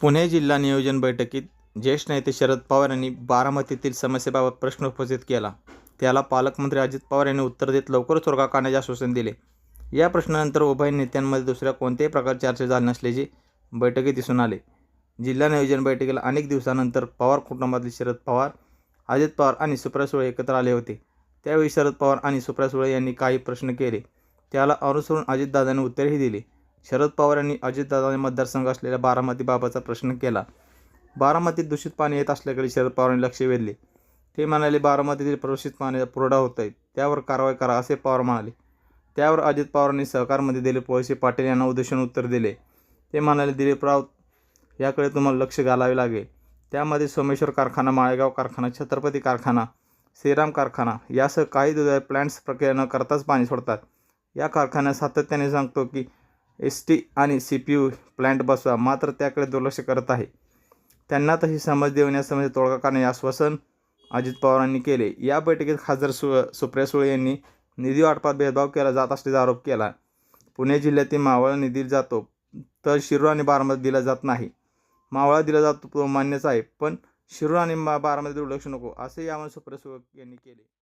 पुणे जिल्हा नियोजन बैठकीत ज्येष्ठ नेते शरद पवार यांनी बारामतीतील समस्येबाबत प्रश्न उपस्थित केला. त्याला पालकमंत्री अजित पवार यांनी उत्तर देत लवकरच तोडगा काढण्याचे आश्वासन दिले. या प्रश्नानंतर उभय नेत्यांमध्ये दुसऱ्या कोणत्याही प्रकारची चर्चा झाली नसल्याचे बैठकीत दिसून आले. जिल्हा नियोजन बैठकीला अनेक दिवसानंतर पवार कुटुंबातले शरद पवार अजित पवार आणि सुप्रिया सुळे एकत्र आले होते. त्यावेळी शरद पवार आणि सुप्रिया सुळे यांनी काही प्रश्न केले. त्याला अनुसरून अजितदादांनी उत्तरही दिले. शरद पवार यांनी अजितदादांनी मतदारसंघ असलेल्या बारामतीबाबतचा प्रश्न केला. बारामतीत दूषित पाणी येत असल्याकडे शरद पवारांनी लक्ष वेधले. ते म्हणाले बारामतीतील प्रदूषित पाण्याचा पुरवठा होत आहे. त्यावर कारवाई करा असे पवार म्हणाले. त्यावर अजित पवारांनी सहकारमध्ये दिलीप वळसे पाटील यांना उद्देशून उत्तर दिले. ते म्हणाले दिलीप राऊत याकडे तुम्हाला लक्ष घालावे लागेल. त्यामध्ये सोमेश्वर कारखाना माळेगाव कारखाना छत्रपती कारखाना श्रीराम कारखाना यासह काही दुधाळ प्लॅन्ट्स प्रक्रिया न करताच पाणी सोडतात. या कारखान्यात सातत्याने सांगतो की एस टी आणि सी पी यू प्लॅन्ट बसवा मात्र त्याकडे दुर्लक्ष करत आहे. त्यांना तशी समज देऊन या समज तोडगा काढण्याचे आश्वासन अजित पवारांनी केले. या बैठकीत खासदार सु सुप्रिया सुळे यांनी निधी वाटपात भेदभाव केला जात असल्याचा आरोप केला. पुणे जिल्ह्यातील मावळा निधी जातो तर शिरूर आणि बारामती दिला जात नाही. मावळा दिला जातो तो मान्यच आहे पण शिरूर आणि मा- बारामती दुर्लक्ष नको असे यावर सुप्रिया सुळे यांनी केले.